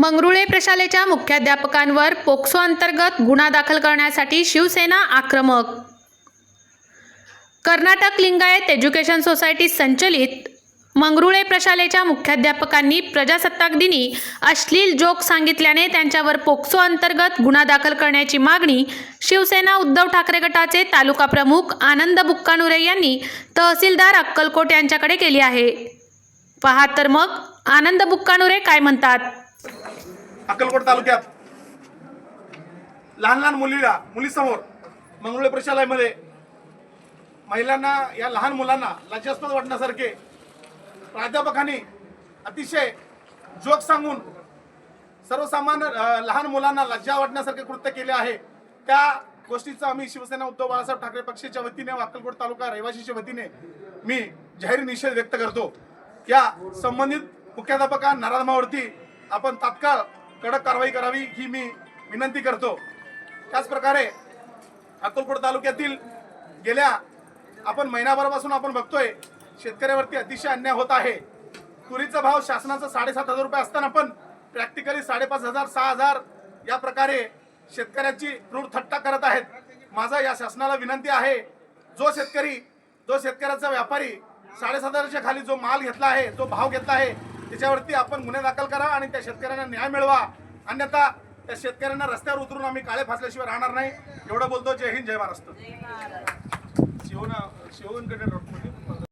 मंगरुळे प्रशालेच्या मुख्याध्यापकांवर पोक्सो अंतर्गत गुन्हा दाखल करण्यासाठी शिवसेना आक्रमक. कर्नाटक लिंगायत एज्युकेशन सोसायटी संचलित. मंगरुळे प्रशालेच्या मुख्याध्यापकांनी प्रजासत्ताक दिनी अश्लील जोक सांगितल्याने त्यांच्यावर पोक्सो अंतर्गत गुन्हा दाखल करण्याची मागणी शिवसेना उद्धव ठाकरे गटाचे तालुका प्रमुख आनंद बुक्कानुरे यांनी तहसीलदार अक्कलकोट यांच्याकडे केली आहे. पहा तर मग आनंद बुक्कानुरे काय म्हणतात? अक्कलकोट तालुक्यात. लहान लहान मुलीला मुलीसमोर मंगरुळे प्रशालयामध्ये महिलांना या लहान मुलांना लज्जास्पद वाटण्यासारखे प्राध्यापकांनी अतिशय जोक सांगून सर्वसामान्य लहान मुलांना लज्जा वाटण्यासारखे कृत्य केले आहे. त्या गोष्टीचा आम्ही शिवसेना उद्धव बाळासाहेब ठाकरे पक्षाच्या वतीने व अक्कलकोट तालुका रहिवासीच्या वतीने मी जाहीर निषेध व्यक्त करतो. या संबंधित मुख्याध्यापका नारायणमावरती आपण तात्काळ कडक कारवाई करावी ही मी विनंती करतो. त्याचप्रकारे अकोलकोट तालुक्यातील गेल्या आपण महिनाभरापासून आपण बघतोय शेतकऱ्यावरती अतिशय अन्याय होत आहे. तुरीचा भाव शासनाचा साडेसात हजार रुपये असताना पण प्रॅक्टिकली साडेपाच हजार सहा हजार या प्रकारे शेतकऱ्याची क्रूर थट्टा करत आहेत. माझा या शासनाला विनंती आहे जो शेतकरी जो शेतकऱ्याचा व्यापारी साडेसात हजारच्या खाली जो माल घेतला आहे जो भाव घेतला आहे त्याच्यावरती आपण गुन्हे दाखल करा आणि त्या शेतकऱ्यांना न्याय मिळवा. अन्यथा त्या शेतकऱ्यांना रस्त्यावर उतरून आम्ही काळे फासल्याशिवाय राहणार नाही. एवढं बोलतो. जय हिंद जय महाराष्ट्र. शिवना शिवनकडे